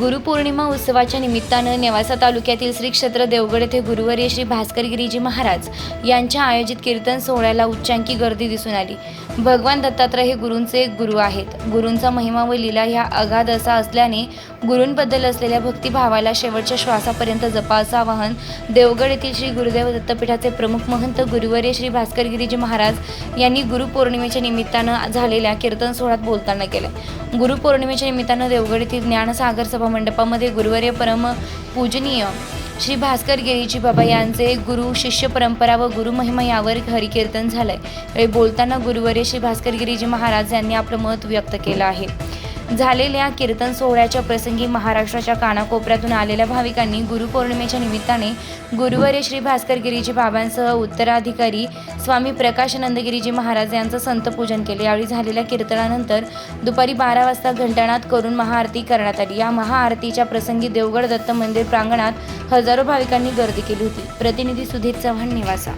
गुरुपौर्णिमा उत्सवाच्या निमित्तानं नेवासा तालुक्यातील श्री क्षेत्र देवगड येथे गुरुवर्य श्री भास्कर गिरीजी महाराज यांच्या आयोजित कीर्तन सोहळ्याला उच्चांकी गर्दी दिसून आली. भगवान दत्तात्रय हे गुरूंचे एक गुरु आहेत. गुरूंचा महिमा व लीला ह्या अगाध असा असल्याने गुरूंबद्दल असलेल्या भक्तिभावाला शेवटच्या श्वासापर्यंत जपा असं आवाहन देवगड येथील श्री गुरुदेव दत्तपीठाचे प्रमुख महंत गुरुवर्य श्री भास्कर गिरीजी महाराज यांनी गुरुपौर्णिमेच्या निमित्तानं झालेल्या कीर्तन सोहळ्यात बोलताना केलं. गुरुपौर्णिमेच्या निमित्तानं देवगड येथील ज्ञानसागर सभा मंडपामध्ये गुरुवर्य परम पूजनीय श्री भास्कर गिरीजी बाबा यांचे गुरु शिष्य परंपरा व गुरुमहिमा यावर हरिकीर्तन झालंय. बोलताना गुरुवर्य श्री भास्कर गिरीजी महाराज यांनी आपलं मत व्यक्त केलं आहे. झालेल्या कीर्तन सोहळ्याच्या प्रसंगी महाराष्ट्राच्या कानाकोपऱ्यातून आलेल्या भाविकांनी गुरुपौर्णिमेच्या निमित्ताने गुरुवर्य श्री भास्कर गिरीजी बाबांसह उत्तराधिकारी स्वामी प्रकाशानंद गिरीजी महाराज यांचं संतपूजन केले. यावेळी झालेल्या कीर्तनानंतर दुपारी बारा वाजता घंटाणात करून महाआरती करण्यात आली. या महाआरतीच्या प्रसंगी देवगड दत्त मंदिर प्रांगणात हजारो भाविकांनी गर्दी केली होती. प्रतिनिधी सुधीर चव्हाण निवासा.